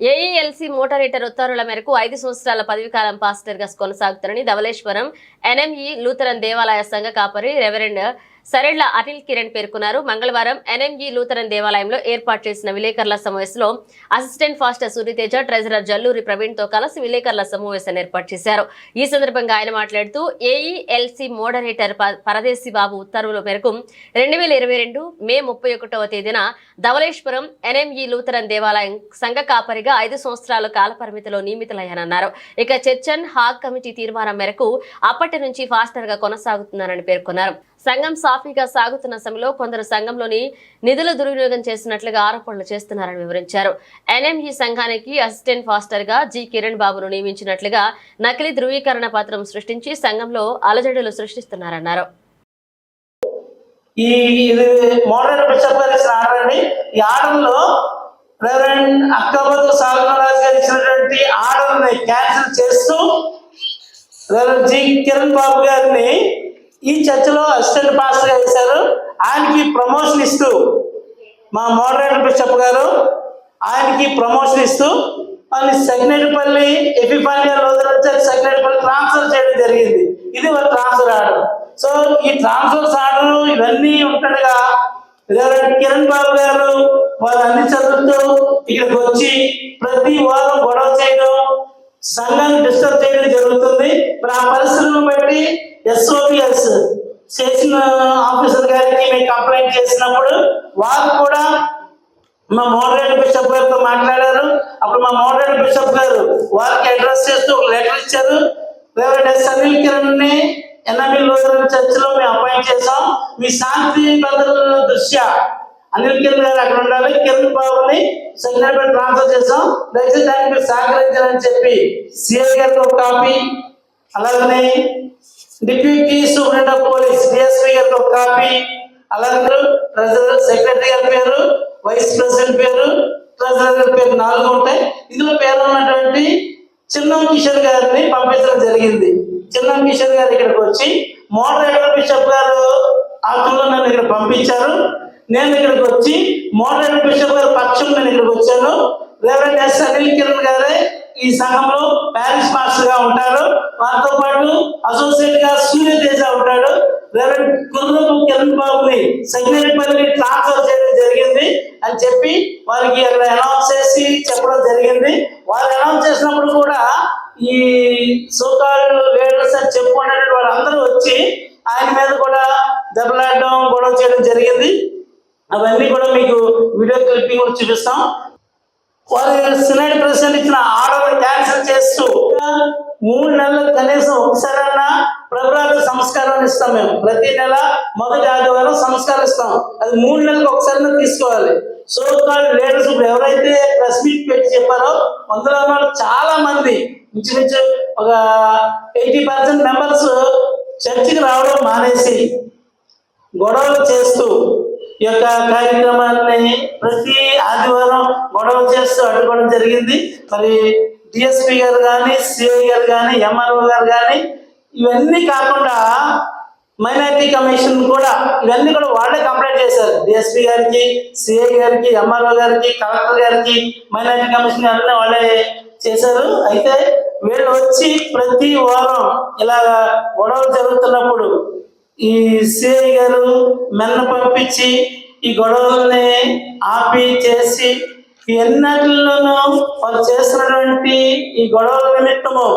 AELC మోటరేటర్ ఉత్తర్వుల మేరకు ఐదు సంవత్సరాల పదవీకాలం పాస్టర్గా కొనసాగుతారని ధవలేశ్వరం ఎన్ఎంఈ లూథరన్ దేవాలయ సంఘ కాపరి రెవరెండ్ సరేళ్ళ అనిల్ కిరణ్ పేర్కొన్నారు. మంగళవారం ఎన్ఎంఈ లూథరన్ దేవాలయంలో ఏర్పాటు చేసిన విలేకరుల సమావేశంలో assistant pastor Suryateja treasurer Jalluri ప్రవీణ్తో కలిసి విలేకరుల సమావేశాన్ని ఏర్పాటు చేశారు. ఈ సందర్భంగా ఆయన మాట్లాడుతూ ఏఈఎల్సీ మోడరేటర్ ప- పరదేశీ బాబు ఉత్తర్వుల మేరకు రెండు వేల ఇరవై రెండు మే ముప్పై ఒకటవ తేదీన ధవలేశ్వరం ఎన్ఎంఈ లూథరన్ దేవాలయం సంఘ కాపరిగా ఐదు సంవత్సరాల కాల పరిమితిలో నియమితులయ్యానన్నారు. ఇక చర్చన్ హాగ్ కమిటీ తీర్మానం మేరకు అప్పటి నుంచి ఫాస్టర్గా కొనసాగుతున్నారని పేర్కొన్నారు. సంఘం సాఫీగా సాగుతున్న సమయంలో కొందరు సంఘంలోని నిధుల దుర్వినియోగం చేస్తున్నట్లుగా ఆరోపణలు చేస్తున్నారని వివరించారు. ఎన్ఎంఈ సంఘానికి అసిస్టెంట్ ఫాస్టర్గా జి. కిరణ్ బాబును నియమించినట్లుగా నకిలీ ధృవీకరణ పత్రం సృష్టించి సంఘంలో అలజడులు సృష్టిస్తున్నారన్నారు. ఈ బిషప్ గారు ఇచ్చిన ఈ రెవరెండ్ గారు ఇచ్చినటువంటి క్యాన్సిల్ చేస్తూ రెవరెండ్ జి. కిరణ్ బాబు గారిని ఈ చర్చిలో అసిస్టెంట్ పాస్టర్ వేశారు ఆయనకి ప్రమోషన్ ఇస్తూ మా మోడరేటర్ బిషప్ గారు ఆయనకి ప్రమోషన్ ఇస్తూ ఆయన సెక్రటరీపల్లి ఎపిపానియా లోదర్ చర్చ్ సెక్రటరీపల్లి ట్రాన్స్ఫర్ చేయడం జరిగింది. ఇది ఒక ట్రాన్స్ఫర్ ఆర్డర్. సో ఈ ట్రాన్స్ఫర్స్ ఆర్డర్ ఇవన్నీ ఉంటుండగా కిరణ్ బాబు గారు వాళ్ళు అన్ని చదువుతూ ఇక్కడికి వచ్చి ప్రతి వారం గొడవ చేయడం సంఘాన్ని డిస్టర్బ్ చేయడం జరుగుతుంది. మరి పరిస్థితులను బట్టి ఎస్ఓపిఎస్ చేసిన ఆఫీసర్ గారికి మేము కంప్లైంట్ చేసినప్పుడు వారు కూడా మా మోడరేట్ బిషప్ గారితో మాట్లాడారు. అప్పుడు మా మోడరేట్ బిషప్ గారు వారికి అడ్రస్ చేస్తూ ఒక లెటర్ ఇచ్చారు. రెవరెండ్ ఎస్ అనిల్ కిరణ్ని ఎన్ఎంఈ లోదరన్ చర్చ్లో మేము అపాయింట్ చేసాం మీ శాంతి భద్రతల దృష్ట్యా అనిల్ కిరణ్ గారు అక్కడ ఉండాలి. కిరణ్ బాబుని సెక్రటరీ ట్రాన్స్ఫర్ చేసాం దయచేసి దానికి మీరు సహకరించాలని చెప్పి సిఐ గారికి ఒక కాపీ అలాగనే deputy superintendent of police DSP గారికి ఒక కాపీ అలాగే ట్రెజరర్ సెక్రటరీ గారి పేరు వైస్ ప్రెసిడెంట్ పేరు ట్రెజరర్ గారి పేరు నాలుగు ఉంటాయి. ఇందులో పేరు ఉన్నటువంటి చిన్నం కిషోర్ గారిని పంపించడం జరిగింది. చిన్నం కిషోర్ గారు ఇక్కడికి వచ్చి మోటార్ బిషప్ గారు ఆకుల్లో నన్ను ఇక్కడ పంపించారు. నేను ఇక్కడికి వచ్చి మోడరేటర్ బిషప్ గారు పక్షం నేను ఇక్కడికి వచ్చాను. రెవరెండ్ ఎస్ అనిల్ కిరణ్ గారే ఈ సంఘంలో ప్యారిస్ మాస్టర్గా ఉంటారు. వారితో పాటు అసోసియేట్గా సూర్య తేజ ఉంటాడు. రెవరెండ్ కుర్రపు కిరణ్ బాబుని సెక్రటరీ ట్రాన్స్ఫర్ చేయడం జరిగింది అని చెప్పి వారికి అక్కడ అనౌన్స్ చేసి చెప్పడం జరిగింది. వారు అనౌన్స్ చేసినప్పుడు కూడా ఈ సోకాళ్ళు లీడర్స్ అని చెప్పుకున్నటువంటి వాళ్ళందరూ వచ్చి ఆయన మీద కూడా దెబ్బలాడడం గొడవ చేయడం జరిగింది. అవన్నీ కూడా మీకు వీడియో క్లిప్పింగ్ కూడా చూపిస్తాం. వారు సినైడ్ ప్రెసిడెంట్ ఇచ్చిన ఆర్డర్ క్యాన్సిల్ చేస్తూ మూడు నెలలు కనీసం ఒకసారన్నా ప్రభుత్వ సంస్కారం ఇస్తాం మేము. ప్రతి నెల మొదటి ఆదివారం సంస్కారం ఇస్తాం. అది మూడు నెలలకు ఒకసారి తీసుకోవాలి. సో కాల్ లీడర్స్ ఇప్పుడు ఎవరైతే ప్రెస్ మీట్ పెట్టి చెప్పారో అందులో వాళ్ళు చాలా మంది ఇంచుమించు ఒక ఎయిటీ పర్సెంట్ మెంబర్స్ చర్చికి రావడం మానేసి గొడవలు చేస్తూ యొక్క కార్యక్రమాన్ని ప్రతి ఆదివారం గొడవ చేస్తూ అడ్డుకోవడం జరిగింది. మరి డిఎస్పి గారు కానీ సిఐ గారు కానీ ఎంఆర్ఓ గారు కానీ ఇవన్నీ కాకుండా మైనారిటీ కమిషన్ కూడా ఇవన్నీ కూడా వాళ్ళే కంప్లైంట్ చేశారు. డిఎస్పీ గారికి సిఐ గారికి ఎంఆర్ఓ గారికి కలెక్టర్ గారికి మైనారిటీ కమిషన్ అన్నీ వాళ్ళే చేశారు. అయితే వీళ్ళు వచ్చి ప్రతి వారం ఇలా గొడవలు జరుగుతున్నప్పుడు ఈ సిఐ గారు మెల్ల పంపించి ఈ గొడవల్ని ఆపి చేసి ఎన్నటిలోనూ వారు చేస్తున్నటువంటి ఈ గొడవల నిమిత్తము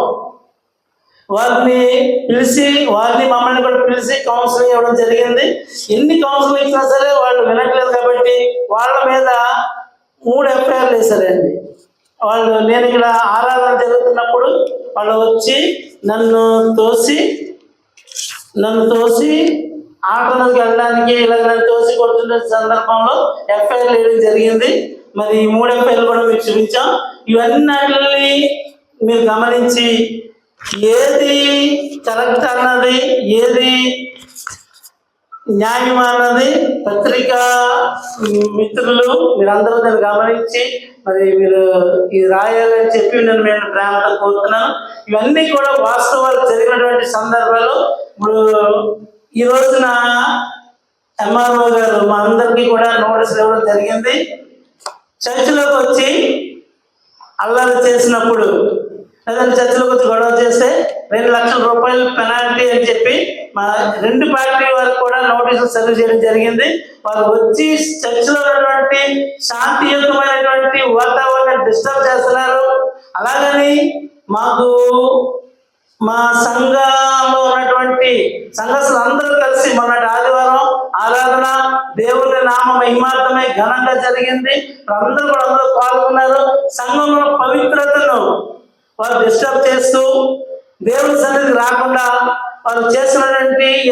వారిని పిలిచి వారిని మమ్మల్ని కూడా పిలిచి కౌన్సిలింగ్ ఇవ్వడం జరిగింది. ఎన్ని కౌన్సిలింగ్ ఇచ్చినా సరే వాళ్ళు వినట్లేదు కాబట్టి వాళ్ళ మీద మూడు ఎఫ్ఐఆర్లు వేశారండి. వాళ్ళు నేను ఇక్కడ ఆరాధన జరుగుతున్నప్పుడు వాళ్ళు వచ్చి నన్ను తోసి నన్ను తోసి ఆటలకు వెళ్ళడానికి ఇలాగ నన్ను తోసి కొడుతున్న సందర్భంలో ఎఫ్ఐఆర్ వేయడం జరిగింది. మరి ఈ మూడు ఎఫ్ఐఆర్లు కూడా మీకు చూపించాం. ఇవన్నీ మీరు గమనించి ఏది కరెక్ట్ అన్నది ఏది న్యాయం అన్నది పత్రికా మిత్రులు మీరందరూ దాన్ని గమనించి మరి మీరు ఇది రాయాలని చెప్పి నేను మేము ప్రేమతో కోరుతున్నాను. ఇవన్నీ కూడా వాస్తవాలు జరిగినటువంటి సందర్భాలు ఇప్పుడు ఈ రోజున ఎంఆర్ఓ గారు మా అందరికీ కూడా నోటీస్ ఇవ్వడం జరిగింది. చర్చిలోకి వచ్చి అల్లరి చేసినప్పుడు ఏదైనా చర్చిలోకి వచ్చి గొడవ చేస్తే రెండు లక్షల రూపాయలు పెనాల్టీ అని చెప్పి మా రెండు పార్టీ వారికి కూడా నోటీసులు సర్వ్ చేయడం జరిగింది. వారు వచ్చి చర్చిలో ఉన్నటువంటి శాంతియుతమైనటువంటి వాతావరణాన్ని డిస్టర్బ్ చేస్తున్నారు. అలాగని మాకు మా సంఘంలో ఉన్నటువంటి సంఘస్థులు అందరూ కలిసి మొన్నటి ఆదివారం ఆరాధన దేవుని నామ మహిమార్థమై ఘనంగా జరిగింది. అందరూ కూడా అందరూ పాల్గొన్నారు. సంఘంలో పవిత్రతను వారు డిస్టర్బ్ చేస్తూ దేవుని సన్నిధికి రాకుండా వారు చేసినటువంటి ఈ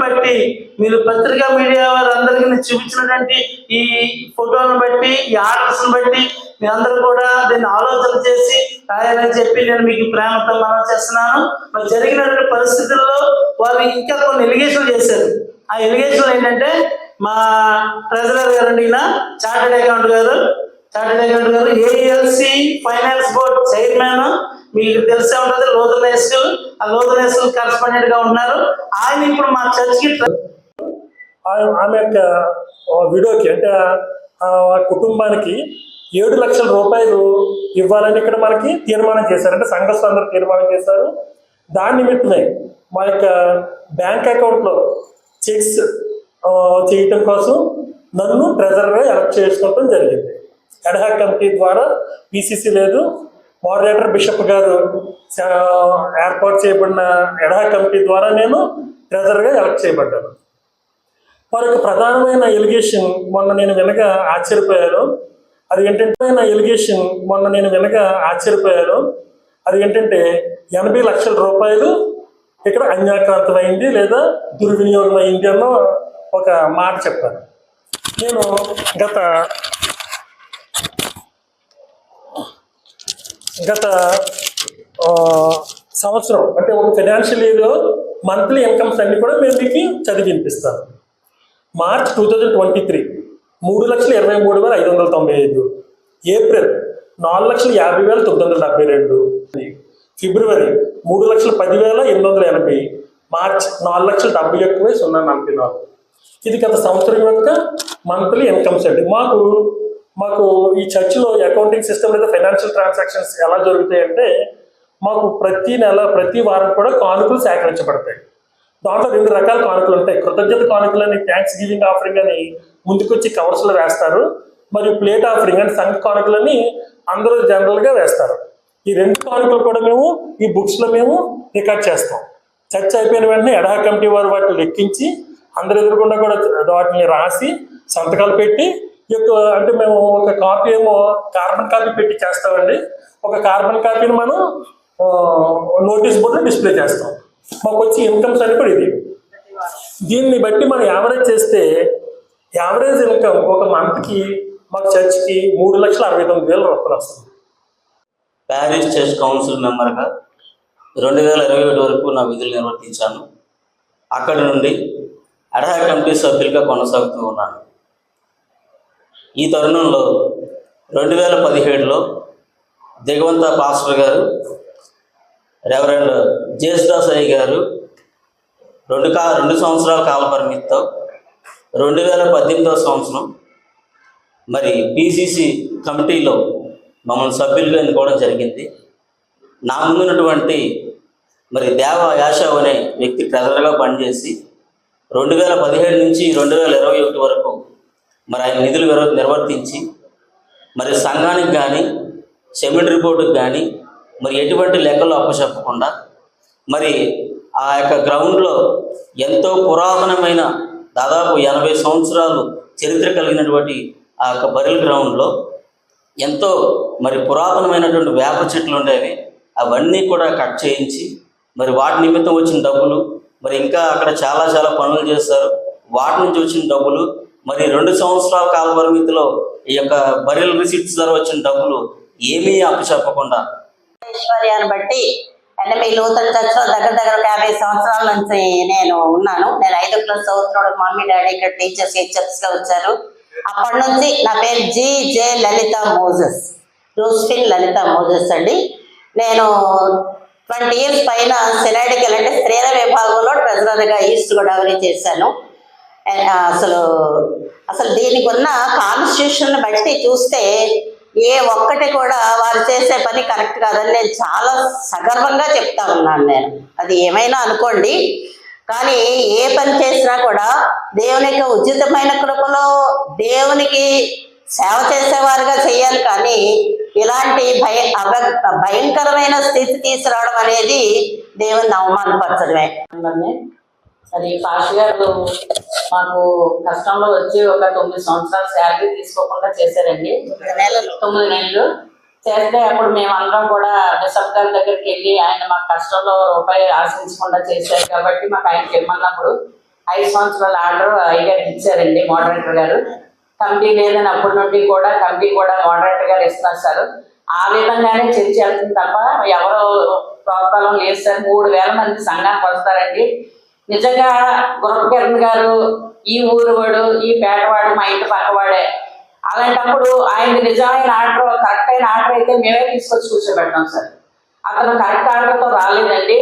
బట్టి మీరు పత్రికా మీడియా వారు అందరికీ నేను చూపించినటువంటి ఈ ఫోటోలను బట్టి ఈ ఆర్డర్స్ బట్టి మీరందరూ కూడా దీన్ని ఆలోచన చేసి రాయాలని చెప్పి నేను మీకు ప్రేమతో మనం చేస్తున్నాను. మరి జరిగినటువంటి పరిస్థితుల్లో వారు ఇంకా కొన్ని ఎలిగేషన్లు చేశారు. ఆ ఎలిగేషన్లు ఏంటంటే మా ట్రెజరర్ గారు అండి చార్టెడ్ అకౌంట్ గారు. చార్టెడ్ అకౌంట్ గారు ఏఎల్సి ఫైనాన్స్ బోర్డ్ చైర్మన్ మీకు తెలిసే ఉంటుంది లోతనేశ్వర్ ఆ లోతనేశ్వర్ కరెస్పాండెంట్గా ఉన్నారు ఆయన ఇప్పుడు మా చర్చ్కి ఆమె యొక్క విడోకి అంటే ఆ కుటుంబానికి ఏడు లక్షల రూపాయలు ఇవ్వాలని ఇక్కడ మనకి తీర్మానం చేశారు. అంటే సంఘస్థులు తీర్మానం చేశారు. దాని నిమిత్తమే మా యొక్క బ్యాంక్ అకౌంట్లో చెక్స్ చేయటం కోసం నన్ను ట్రెజరర్గా ఎలక్ట్ చేసుకోవటం జరిగింది. ఎడహా కమిటీ ద్వారా పిసిసి లేదు మోడరేటర్ బిషప్ గారు ఏర్పాటు చేయబడిన ఎడా కమిటీ ద్వారా నేను ట్రెజరర్గా ఎలక్ట్ చేయబడ్డాను. మరొక ప్రధానమైన ఎలిగేషన్ మొన్న నేను వినగా ఆశ్చర్యపోయాను. అది ఏంటంటే నా ఎలిగేషన్ మొన్న నేను వినగా ఆశ్చర్యపోయాను. అది ఏంటంటే ఎనభై లక్షల రూపాయలు ఇక్కడ అన్యాక్రాంతమైంది లేదా దుర్వినియోగం అయింది అన్న ఒక మాట చెప్పాను. నేను గత గత సంవత్సరం అంటే ఒక ఫైనాన్షియల్ ఇయర్లో మంత్లీ ఇన్కమ్స్ అన్ని కూడా మేము మీకు చదివి వినిపిస్తాం. March two thousand twenty three మూడు లక్షల ఇరవై మూడు వేల ఐదు వందల తొంభై ఐదు. ఏప్రిల్ నాలుగు లక్షల యాభై వేల తొమ్మిది వందల డెబ్బై రెండు. ఫిబ్రవరి మూడు లక్షల పదివేల ఎనిమిది వందల ఎనభై. మార్చ్ నాలుగు లక్షల డెబ్బై ఒక్క సున్నా నలభై నాలుగు. ఇది గత సంవత్సరం యొక్క మంత్లీ ఇన్కమ్స్ అండి. మాకు మాకు ఈ చర్చిలో అకౌంటింగ్ సిస్టమ్ లేదా ఫైనాన్షియల్ ట్రాన్సాక్షన్స్ ఎలా జరుగుతాయంటే మాకు ప్రతి నెల ప్రతి వారం కూడా కానుకలు సేకరించబడతాయి. దాంట్లో రెండు రకాల కానుకలు ఉంటాయి. కృతజ్ఞత కానుకలు అని థ్యాంక్స్ గివింగ్ ఆఫరింగ్ అని ముందుకొచ్చి కవర్స్లో వేస్తారు. మరియు ప్లేట్ ఆఫరింగ్ అని సంఘ కానుకలని అందరూ జనరల్గా వేస్తారు. ఈ రెండు కానుకలు కూడా మేము ఈ బుక్స్లో మేము రికార్డ్ చేస్తాం. చర్చ అయిపోయిన వెంటనే ఎడహా కమిటీ వారు వాటిని లెక్కించి అందరి ఎదురుకుండా కూడా వాటిని రాసి సంతకాలు పెట్టి ఎక్కువ అంటే మేము ఒక కాపీ ఏమో కార్బన్ కాపీ పెట్టి చేస్తామండి. ఒక కార్బన్ కాపీని మనం నోటీస్ బోర్డులో డిస్ప్లే చేస్తాం. మాకు వచ్చి ఇన్కమ్స్ అని కూడా ఇది దీన్ని బట్టి మనం యావరేజ్ చేస్తే యావరేజ్ ఇన్కమ్ ఒక మంత్కి మాకు చర్చ్కి మూడు లక్షల అరవై తొమ్మిది వేల రూపాయలు వస్తుంది ప్యారిస్ చర్చ్ కౌన్సిల్ మెంబర్గా రెండు వేల ఇరవై ఏడు వరకు నా విధులు నిర్వర్తించాను. అక్కడి నుండి అడహా కమిటీ సభ్యులుగా కొనసాగుతూ ఉన్నాను. ఈ తరుణంలో రెండు వేల పదిహేడులో దిగవంత పాస్టర్ గారు రెవరెండ్ జేసుదాస్ అయ్య గారు రెండు కా రెండు సంవత్సరాల కాల పరిమితితో రెండు వేల పద్దెనిమిదవ సంవత్సరం మరి పిసిసి కమిటీలో మమ్మల్ని సభ్యులుగా ఎన్నుకోవడం జరిగింది. నా ముందున్నటువంటి మరి దేవ యాషవ్ అనే వ్యక్తి ట్రెజరర్గా పనిచేసి రెండు వేల పదిహేడు నుంచి రెండు వేల ఇరవై ఒకటి వరకు మరి ఆయన నిధులు నిర్వర్తించి మరి సంఘానికి కానీ సెమిన్ రిపోర్టుకి కానీ మరి ఎటువంటి లెక్కలు అప్పచెప్పకుండా మరి ఆ యొక్క గ్రౌండ్లో ఎంతో పురాతనమైన దాదాపు ఎనభై సంవత్సరాలు చరిత్ర కలిగినటువంటి ఆ యొక్క బరిల్ గ్రౌండ్లో ఎంతో మరి పురాతనమైనటువంటి వేప చెట్లు ఉండేవి. అవన్నీ కూడా కట్ చేయించి మరి వాటి నిమిత్తం వచ్చిన డబ్బులు మరి ఇంకా అక్కడ చాలా చాలా పనులు చేస్తారు. వాటి నుంచి వచ్చిన డబ్బులు మరి రెండు సంవత్సరాల కాల పరిమితిలో ఈ యొక్క బరిల్ రిసిప్ట్స్ ద్వారా వచ్చిన డబ్బులు ఏమీ అప్పచెప్పకుండా ఐశ్వర్యాన్ని బట్టి అంటే మీ నూతన చర్చలో దగ్గర దగ్గర యాభై సంవత్సరాల నుంచి నేను ఉన్నాను. నేను ఐదో క్లాస్ చదువుతున్నాడు. మమ్మీ డాడీ ఇక్కడ టీచర్స్ హెచ్ఎఫ్స్గా వచ్చారు. అప్పటి నుంచి నా పేరు G J Lalitha Moses. Josephine Lalitha Moses అండి. నేను ట్వంటీ ఇయర్స్ పైన సెనాడికల్ అంటే స్త్రీల విభాగంలో ట్రెజరర్గా ఈస్ట్ గోదావరి చేశాను. అసలు అసలు దీనికి ఉన్న కాన్స్టిట్యూషన్ బట్టి చూస్తే ఏ ఒక్కటి కూడా వారు చేసే పని కరెక్ట్ కాదని నేను చాలా సగర్వంగా చెప్తా ఉన్నాను నేను. అది ఏమైనా అనుకోండి. కానీ ఏ పని చేసినా కూడా దేవుని యొక్క ఉచితమైన కృపలో దేవునికి సేవ చేసేవారుగా చేయాలి. కానీ ఇలాంటి భయ భయంకరమైన స్థితి తీసుకురావడం అనేది దేవుని అవమానపరచడమే. అది పాష్ గారు మాకు కష్టంలో వచ్చి ఒక తొమ్మిది సంవత్సరాలు శాలరీ తీసుకోకుండా చేశారండి. తొమ్మిది నెలలు. చేస్తే అప్పుడు మేము అందరం కూడా బిషప్ గారి దగ్గరికి వెళ్ళి ఆయన మా కష్టంలో రూపాయి ఆశించకుండా చేశారు కాబట్టి మాకు ఆయనకి ఇమ్మన్నప్పుడు ఐదు సంవత్సరాల ఆర్డర్ అయ్యారు ఇచ్చారండి మోడరేటర్ గారు. కమిటీ లేదని అప్పటి నుండి కూడా కమిటీ కూడా మోడరేటర్ గారు ఇస్తున్నారు సార్. ఆ విధంగానే చర్చ వెళ్తుంది తప్ప ఎవరు ప్రోత్సాహం లేదు సార్. మూడు వేల మంది సంఘానికి వస్తారండి. నిజంగా గురపకిరణ్ గారు ఈ ఊరు వాడు ఈ పేటవాడు మా ఇంటి పక్కవాడే అలాంటప్పుడు ఆయన నిజమైన ఆర్డర్ కరెక్ట్ అయిన ఆర్డర్ అయితే మేమే తీసుకొచ్చి కూర్చోబెట్టాం సార్. అతను కరెక్ట్ ఆర్డర్తో రాలేదండి.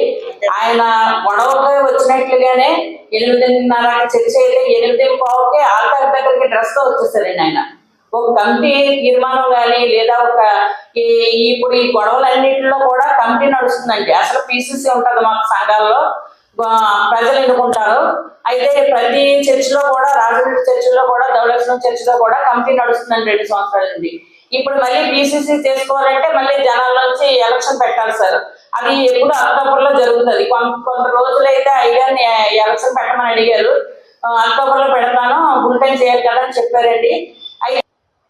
ఆయన గొడవకే వచ్చినట్లుగానే ఎనిమిదిన్నర చర్చ అయితే ఎనిమిది పావుకే ఆల్టార్ దగ్గరికి డ్రెస్తో వచ్చేసారండి ఆయన. ఒక కమిటీ తీర్మానం కానీ లేదా ఒక ఇప్పుడు ఈ గొడవలన్నింటిలో కూడా కమిటీ నడుస్తుందండి. అసలు పీసీసీ ఉంటుంది మాకు సంఘాల్లో. ప్రజలు ఎన్నుకుంటారు. అయితే ప్రతి చర్చిలో కూడా రాజమండ్రి చర్చిలో కూడా ధవళేశ్వరం చర్చిలో కూడా కమిటీ నడుస్తుందండి రెండు సంవత్సరాల నుండి. ఇప్పుడు మళ్ళీ బీసీసీ చేసుకోవాలంటే మళ్ళీ జనాల నుంచి ఎలక్షన్ పెట్టాలి సార్. అది ఎప్పుడు అక్టోబర్లో జరుగుతుంది. కొంత కొంత రోజులు అయితే అయ్యాన్ని ఎలక్షన్ పెట్టమని అడిగారు. అక్టోబర్లో పెడతాను బుల్టైన్ చేయాలి కదా అని చెప్పారండి.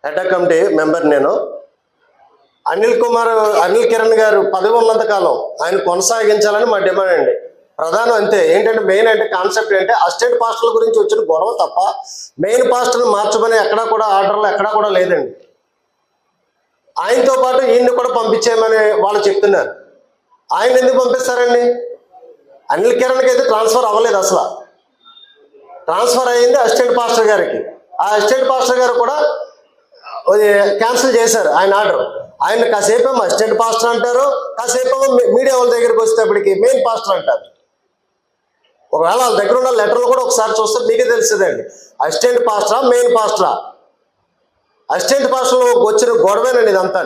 హెడ్ కమిటీ మెంబర్ నేను. అనిల్ కుమార్ అనిల్ కిరణ్ గారు పదవి ఉన్నంత కాలం ఆయన కొనసాగించాలని మా డిమాండ్ అండి. ప్రధానం అంతే. ఏంటంటే మెయిన్ అంటే కాన్సెప్ట్ ఏంటంటే అస్టేట్ పాస్టర్ల గురించి వచ్చిన గొడవ తప్ప మెయిన్ పాస్టర్ని మార్చమని ఎక్కడా కూడా ఆర్డర్లు ఎక్కడా కూడా లేదండి. ఆయనతో పాటు ఈయన్ని కూడా పంపించేయమని వాళ్ళు చెప్తున్నారు. ఆయన ఎందుకు పంపిస్తారండి? అనిల్ కిరణ్కి అయితే ట్రాన్స్ఫర్ అవ్వలేదు అసలు. ట్రాన్స్ఫర్ అయ్యింది అసిస్టెంట్ పాస్టర్ గారికి. ఆ అసిస్టెంట్ పాస్టర్ గారు కూడా అది క్యాన్సిల్ చేశారు ఆయన ఆర్డర్ ఆయన కాసేపేమో అసిస్టెంట్ పాస్టర్ అంటారు కాసేపు మీడియా వాళ్ళ దగ్గరికి వచ్చేటప్పటికి మెయిన్ పాస్టర్ అంటారు. ఒకవేళ వాళ్ళ దగ్గర ఉన్న లెటర్లు కూడా ఒకసారి చూస్తే మీకే తెలుస్తుందండి అసిస్టెంట్ పాస్టరా మెయిన్ పాస్టరా అసిస్టెంట్ పాస్టర్లో వచ్చిన గొడవేనండి ఇదంతా